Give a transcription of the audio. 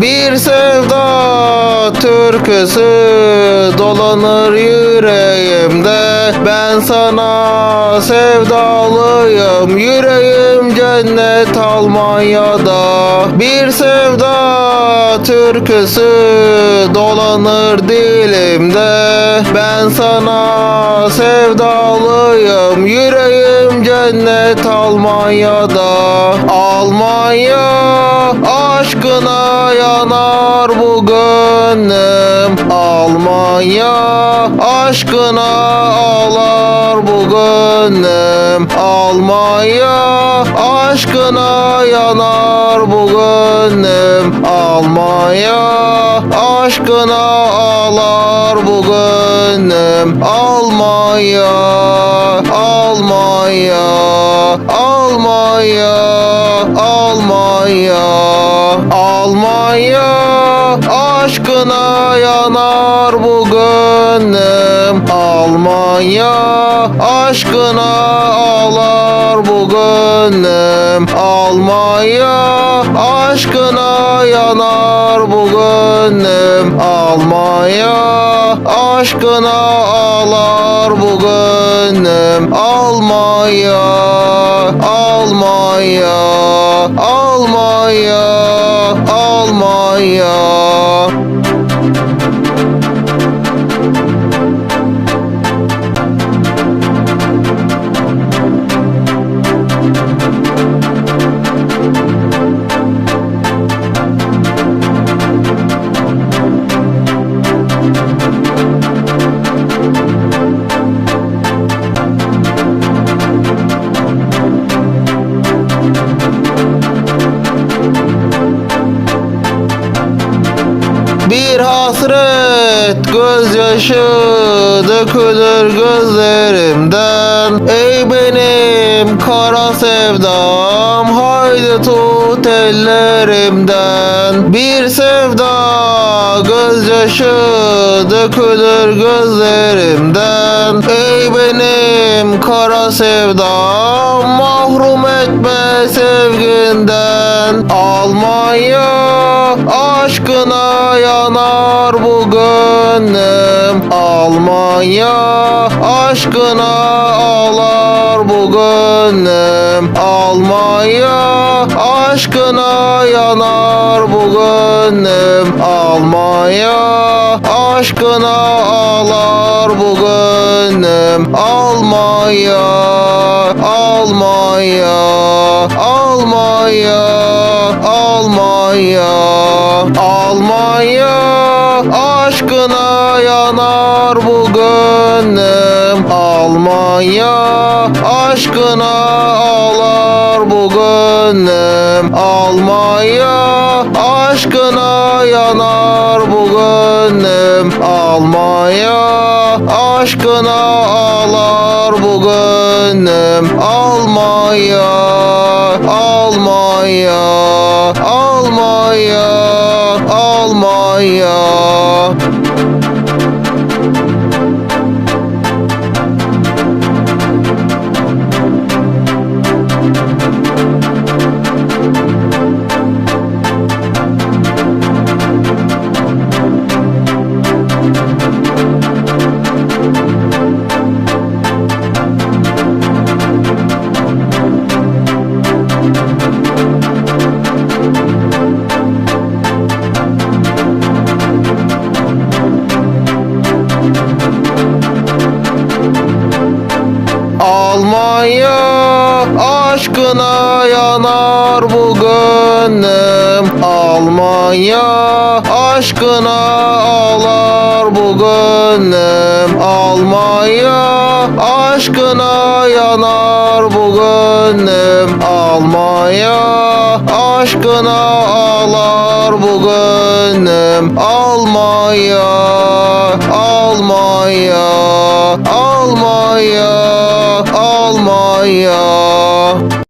Bir sevda türküsü dolanır yüreğimde. Ben sana sevdalıyım yüreğim cennet Almanya'da. Bir sevda türküsü dolanır dilimde. Ben sana sevdalıyım yüreğim cennet Almanya'da. Almanya aşkına yanar bu gönlüm. Almanya aşkına ağlar bu gönlüm. Almanya aşkına yanar bu gönlüm. Almanya aşkına ağlar bu gönlüm. Almanya Almanya Almanya Almanya aşkına yanar bu gönlüm. Almanya aşkına ağlar bu gönlüm. Almanya aşkına yanar bu gönlüm. Almanya aşkına ağlar bu gönlüm. Almanya Almanya Almanya Almanya hasret gözyaşı dökülür gözlerimden. Ey benim kara sevdam haydi tut ellerimden. Bir sevda gözyaşı dökülür gözlerimden. Ey benim kara sevdam mahrum etme sevginden. Almanya aşkına yanar bu gönlüm. Almanya aşkına ağlar bu gönlüm. Almanya aşkına yanar bu gönlüm. Almanya aşkına ağlar bu gönlüm. Almanya Almanya Almanya Almanya aşkına yanar bu gönlüm. Almanya aşkına ağlar bu gönlüm. Almanya aşkına yanar bu gönlüm. Almanya aşkına ağlar Almanya aşkına yanar bu gönlüm. Almanya aşkına ağlar bu gönlüm. Almanya aşkına yanar bu gönlüm. Almanya aşkına ağlar bu gönlüm. Almanya Almanya Almanya Almanya